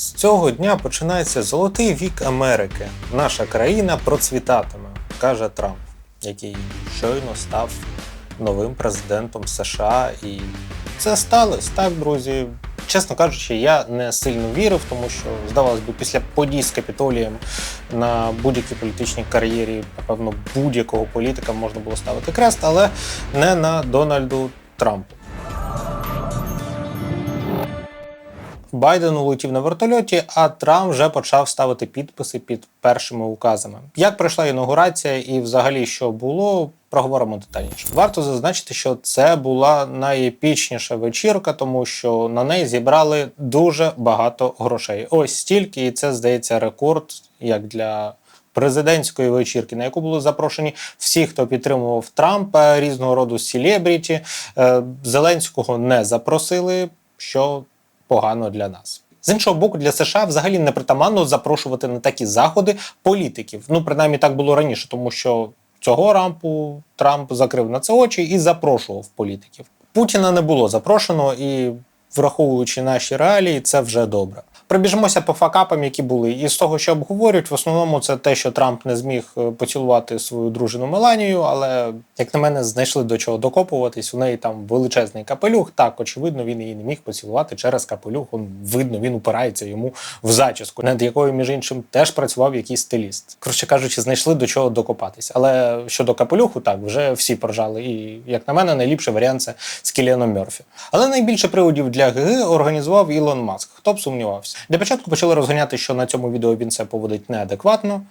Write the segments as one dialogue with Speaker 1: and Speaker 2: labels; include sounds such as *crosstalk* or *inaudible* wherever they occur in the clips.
Speaker 1: З цього дня починається золотий вік Америки. Наша країна процвітатиме, каже Трамп, який щойно став новим президентом США. І це сталося, так, друзі. Чесно кажучи, я не сильно вірив, тому що, здавалось би, після подій з капітолієм на будь-якій політичній кар'єрі, напевно, будь-якого політика можна було ставити крест, але не на Дональду Трампу. Байден улетів на вертольоті, а Трамп вже почав ставити підписи під першими указами. Як пройшла інаугурація і взагалі що було, проговоримо детальніше. Варто зазначити, що це була найепічніша вечірка, тому що на неї зібрали дуже багато грошей. Ось стільки, і це здається рекорд як для. Президентської вечірки, на яку були запрошені всі, хто підтримував Трампа, різного роду селебріті. Е, Зеленського не запросили, що погано для нас. З іншого боку, для США взагалі не притаманно запрошувати на такі заходи політиків. Ну, принаймні так було раніше, тому що цього рампу Трамп закрив на це очі і запрошував політиків. Путіна не було запрошено, і враховуючи наші реалії, це вже добре. Пробіжимося по факапам, які були. І з того, що обговорюють, в основному це те, що Трамп не зміг е, поцілувати свою дружину Меланію, але, як на мене, знайшли до чого докопуватись. У неї там величезний капелюх. Так, очевидно, він її не міг поцілувати через капелюх. Он, видно, він упирається йому в зачіску, над якою, між іншим, теж працював якийсь стиліст. Коротше кажучи, знайшли до чого докопатись. Але щодо капелюху, так вже всі поржали. І, як на мене, найліпший варіант це з Кіліаном Мерфі. Але найбільше приводів для ГГ організував Ілон Маск. Хто б сумнівався? Для початку почали розганяти, що на цьому відео він це поводить неадекватно.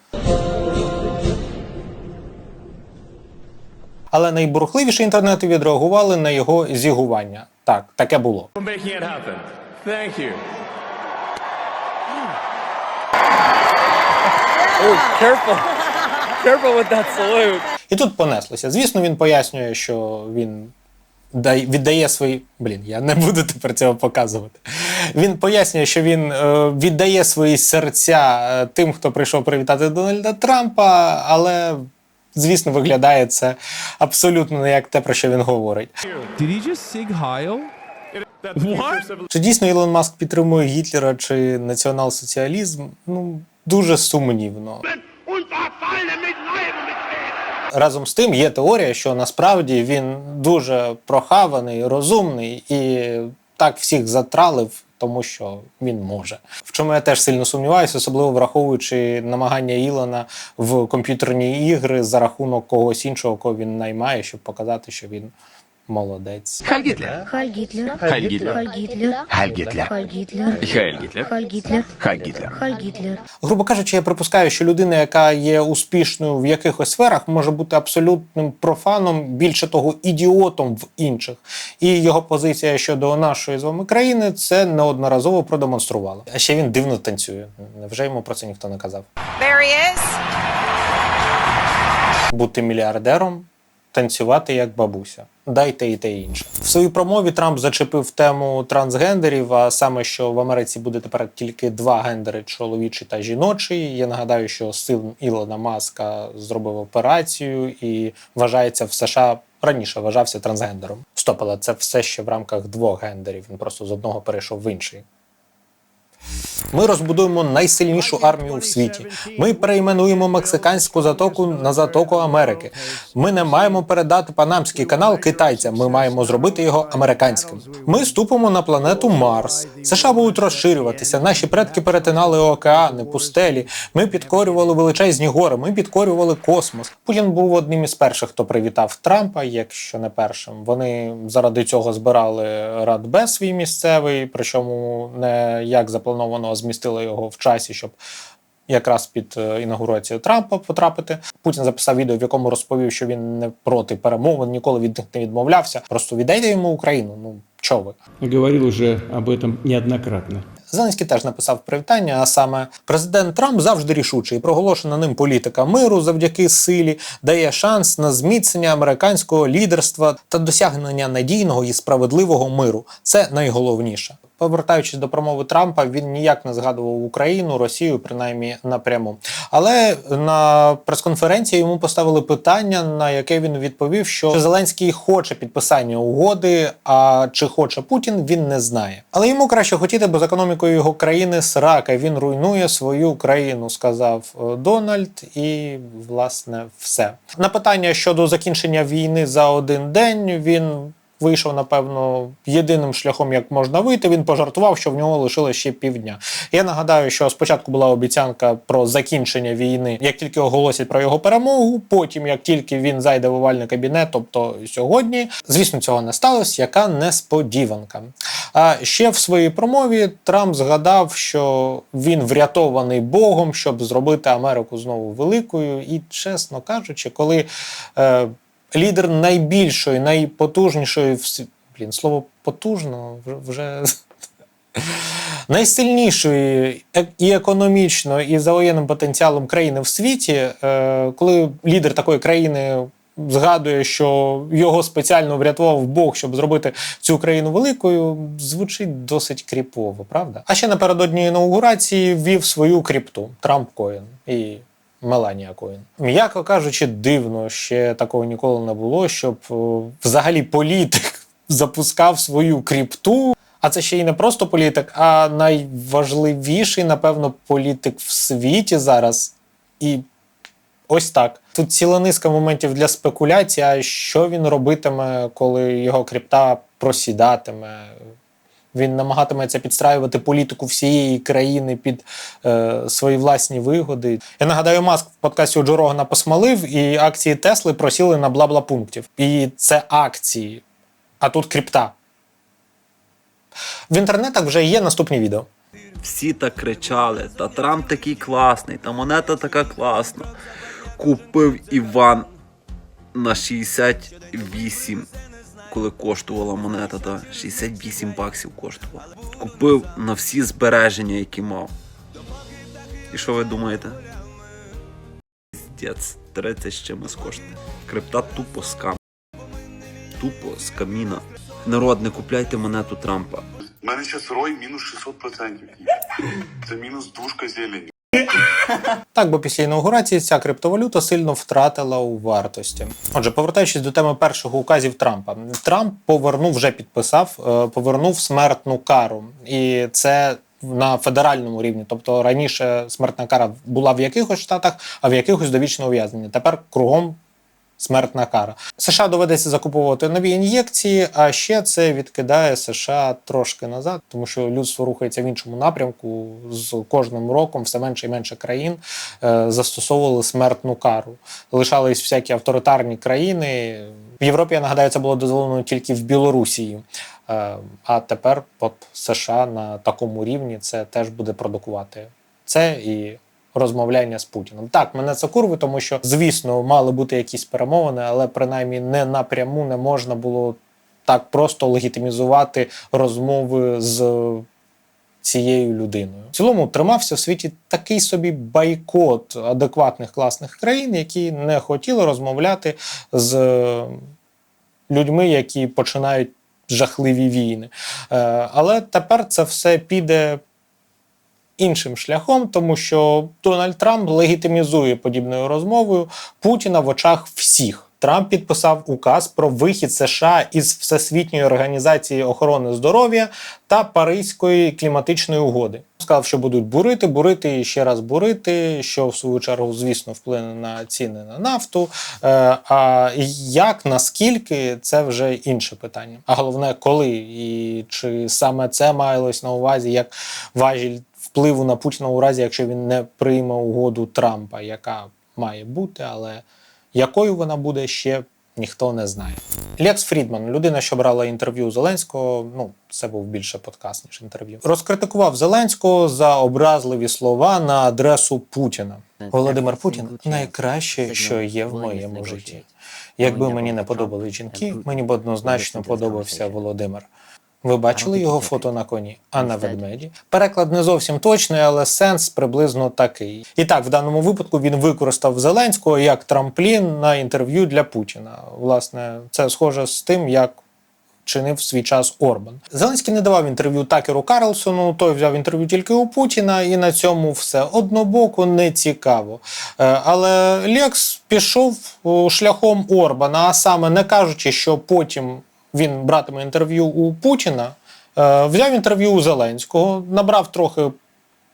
Speaker 1: Але найбурхливіші інтернети відреагували на його зігування. Так, таке було.
Speaker 2: careful with that salute.
Speaker 1: І тут понеслося. Звісно, він пояснює, що він дай- віддає свої. Блін, я не буду тепер цього показувати. Він пояснює, що він е, віддає свої серця е, тим, хто прийшов привітати Дональда Трампа, але. Звісно, виглядає це абсолютно не як те, про що він говорить.
Speaker 3: Of
Speaker 1: Чи дійсно Ілон Маск підтримує Гітлера чи націонал-соціалізм? Ну, дуже сумнівно. Разом з тим є теорія, що насправді він дуже прохаваний, розумний і так всіх затралив, тому що він може. В чому я теж сильно сумніваюся, особливо враховуючи намагання Ілона в комп'ютерні ігри за рахунок когось іншого, кого він наймає, щоб показати, що він молодець.
Speaker 4: Heil Hitler.
Speaker 5: Heil Hitler.
Speaker 4: Heil Hitler.
Speaker 5: Heil Hitler.
Speaker 4: Heil Hitler.
Speaker 5: Heil Hitler.
Speaker 4: Heil Hitler.
Speaker 5: Heil Hitler.
Speaker 4: Heil Hitler.
Speaker 5: Heil Hitler.
Speaker 1: Грубо кажучи, я припускаю, що людина, яка є успішною в якихось сферах, може бути абсолютним профаном, більше того, ідіотом в інших. І його позиція щодо нашої з вами країни це неодноразово продемонструвала. А ще він дивно танцює. Невже йому про це ніхто не казав?
Speaker 6: There he is.
Speaker 1: Бути мільярдером, танцювати як бабуся. Дайте і те інше. В своїй промові Трамп зачепив тему трансгендерів, а саме, що в Америці буде тепер тільки два гендери чоловічий та жіночий. Я нагадаю, що син Ілона Маска зробив операцію і вважається в США раніше вважався трансгендером. Стоп, але це все ще в рамках двох гендерів. Він просто з одного перейшов в інший. Ми розбудуємо найсильнішу армію в світі. Ми перейменуємо мексиканську затоку на затоку Америки. Ми не маємо передати Панамський канал китайцям. Ми маємо зробити його американським. Ми ступимо на планету Марс. США будуть розширюватися. Наші предки перетинали океани, пустелі. Ми підкорювали величезні гори. Ми підкорювали космос. Путін був одним із перших, хто привітав Трампа, якщо не першим. Вони заради цього збирали радбез свій місцевий, причому не як заплановано, змістили його в часі, щоб якраз під е, інаугурацію Трампа потрапити. Путін записав відео, в якому розповів, що він не проти перемовин, ніколи від них не відмовлявся. Просто віддайте йому Україну. Ну чого ви?
Speaker 7: Говорил уже об этом неоднократно.
Speaker 1: Зеленський теж написав привітання, а саме президент Трамп завжди рішучий. Проголошена ним політика миру завдяки силі дає шанс на зміцнення американського лідерства та досягнення надійного і справедливого миру. Це найголовніше. Повертаючись до промови Трампа, він ніяк не згадував Україну, Росію, принаймні напряму. Але на прес-конференції йому поставили питання, на яке він відповів, що Зеленський хоче підписання угоди, а чи хоче Путін, він не знає. Але йому краще хотіти, бо з економікою його країни срака. Він руйнує свою країну, сказав е, Дональд, і власне все. На питання щодо закінчення війни за один день він вийшов, напевно, єдиним шляхом, як можна вийти. Він пожартував, що в нього лишилось ще півдня. Я нагадаю, що спочатку була обіцянка про закінчення війни, як тільки оголосять про його перемогу. Потім, як тільки він зайде в овальний кабінет, тобто сьогодні, звісно, цього не сталося. Яка несподіванка. А ще в своїй промові Трамп згадав, що він врятований Богом, щоб зробити Америку знову великою. І, чесно кажучи, коли е, лідер найбільшої, найпотужнішої в блін, слово потужно вже. *laughs* Найсильнішої і економічно, і за воєнним потенціалом країни в світі, е, коли лідер такої країни згадує, що його спеціально врятував Бог, щоб зробити цю країну великою, звучить досить кріпово, правда? А ще напередодні інаугурації ввів свою кріпту Трамп Коін і Меланія Коін. М'яко кажучи, дивно, ще такого ніколи не було, щоб взагалі політик *laughs* запускав свою кріпту. А це ще й не просто політик, а найважливіший, напевно, політик в світі зараз. І ось так. Тут ціла низка моментів для спекуляції, а що він робитиме, коли його крипта просідатиме. Він намагатиметься підстраювати політику всієї країни під е, свої власні вигоди. Я нагадаю, Маск в подкасті у Джо посмалив, і акції Тесли просіли на бла-бла пунктів. І це акції, а тут крипта. В інтернетах вже є наступні відео.
Speaker 4: Всі так кричали, та Трамп такий класний, та монета така класна. Купив Іван на 68, коли коштувала монета, та 68 баксів коштувала. Купив на всі збереження, які мав. І що ви думаєте? Піздець, 30 з чимось коштує. Крипта тупо скам. Тупо з каміна. Народ, не купляйте монету Трампа.
Speaker 5: У мене зараз рой мінус 600%. Це мінус дужка зелені.
Speaker 1: Так, бо після інаугурації ця криптовалюта сильно втратила у вартості. Отже, повертаючись до теми першого указів Трампа, Трамп повернув, вже підписав, е, повернув смертну кару, і це. На федеральному рівні, тобто раніше смертна кара була в якихось штатах, а в якихось довічне ув'язнення. Тепер кругом смертна кара. США доведеться закуповувати нові ін'єкції, а ще це відкидає США трошки назад, тому що людство рухається в іншому напрямку. З кожним роком все менше і менше країн е, застосовували смертну кару. Лишались всякі авторитарні країни. В Європі, я нагадаю, це було дозволено тільки в Білорусі. Е, а тепер от США на такому рівні це теж буде продукувати. Це і розмовляння з Путіним. Так, мене це курви, тому що, звісно, мали бути якісь перемовини, але принаймні не напряму не можна було так просто легітимізувати розмови з цією людиною. В цілому тримався в світі такий собі байкот адекватних класних країн, які не хотіли розмовляти з людьми, які починають жахливі війни. Е, Але тепер це все піде іншим шляхом, тому що Дональд Трамп легітимізує подібною розмовою Путіна в очах всіх. Трамп підписав указ про вихід США із Всесвітньої організації охорони здоров'я та Паризької кліматичної угоди. Сказав, що будуть бурити, бурити і ще раз бурити, що в свою чергу, звісно, вплине на ціни на нафту. Е, А як наскільки це вже інше питання. А головне, коли і чи саме це маялось на увазі як важіль впливу на Путіна у разі, якщо він не прийме угоду Трампа, яка має бути, але якою вона буде ще. Ніхто не знає. Лекс Фрідман, людина, що брала інтерв'ю Зеленського, ну це був більше подкаст, ніж інтерв'ю. Розкритикував Зеленського за образливі слова на адресу Путіна. Володимир Путін найкраще, що є в моєму житті. Якби мені не подобали жінки, мені б однозначно подобався Володимир. Ви бачили його фото на коні, а на ведмеді? Переклад не зовсім точний, але сенс приблизно такий. І так, в даному випадку він використав Зеленського як трамплін на інтерв'ю для Путіна. Власне, це схоже з тим, як чинив свій час Орбан. Зеленський не давав інтерв'ю Такеру Карлсону, той взяв інтерв'ю тільки у Путіна, і на цьому все однобоко не цікаво. Е, Але Лекс пішов шляхом Орбана, а саме не кажучи, що потім він братиме інтерв'ю у Путіна, е, взяв інтерв'ю у Зеленського, набрав трохи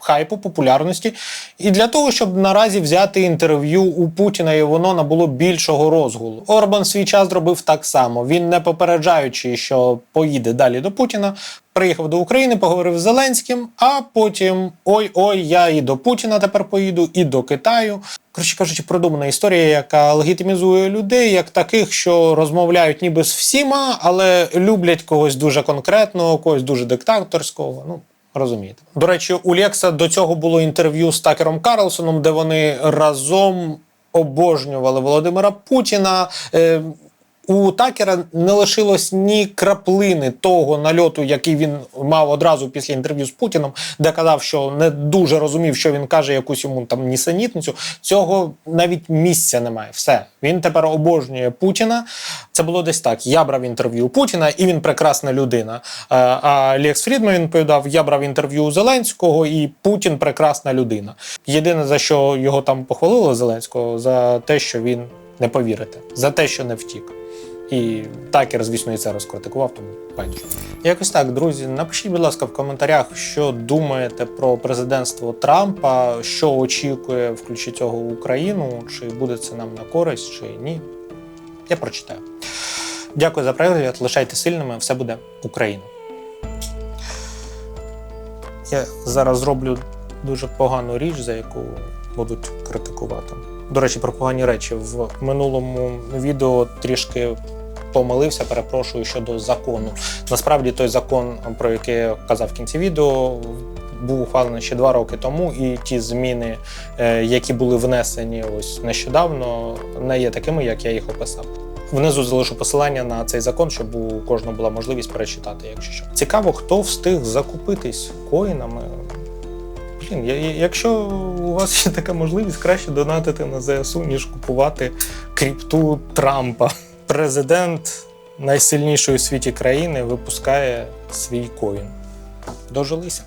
Speaker 1: хайпу, популярності. І для того, щоб наразі взяти інтерв'ю у Путіна, і воно набуло більшого розгулу. Орбан свій час зробив так само. Він, не попереджаючи, що поїде далі до Путіна, приїхав до України, поговорив з Зеленським, а потім ой-ой, я і до Путіна тепер поїду, і до Китаю. Коротше кажучи, продумана історія, яка легітимізує людей як таких, що розмовляють ніби з всіма, але люблять когось дуже конкретного, когось дуже диктаторського. Ну, Розумієте. До речі, у Лекса до цього було інтерв'ю з Такером Карлсоном, де вони разом обожнювали Володимира Путіна. У Такера не лишилось ні краплини того нальоту, який він мав одразу після інтерв'ю з Путіном, де казав, що не дуже розумів, що він каже якусь йому там нісенітницю. Цього навіть місця немає. Все. Він тепер обожнює Путіна. Це було десь так. Я брав інтерв'ю у Путіна, і він прекрасна людина. Е, А Лекс Фрідман відповідав: я брав інтерв'ю у Зеленського, і Путін прекрасна людина. Єдине за що його там похвалили Зеленського, за те, що він не повірите, за те, що не втік. І Такер, звісно, і це розкритикував, тому байдуже. Якось так, друзі. Напишіть, будь ласка, в коментарях, що думаєте про президентство Трампа, що очікує в цього Україну, чи буде це нам на користь, чи ні. Я прочитаю. Дякую за перегляд. Лишайте сильними, все буде Україна. Я зараз зроблю дуже погану річ, за яку будуть критикувати. До речі, про погані речі. В минулому відео трішки помилився, перепрошую щодо закону. Насправді той закон, про який я казав в кінці відео, був ухвалений ще два роки тому, і ті зміни, е, які були внесені ось нещодавно, не є такими, як я їх описав. Внизу залишу посилання на цей закон, щоб у кожного була можливість перечитати, якщо що. Цікаво, хто встиг закупитись коїнами. Блін, якщо у вас є така можливість, краще донатити на ЗСУ, ніж купувати кріпту Трампа. Президент найсильнішої у світі країни випускає свій коін. Дожилися.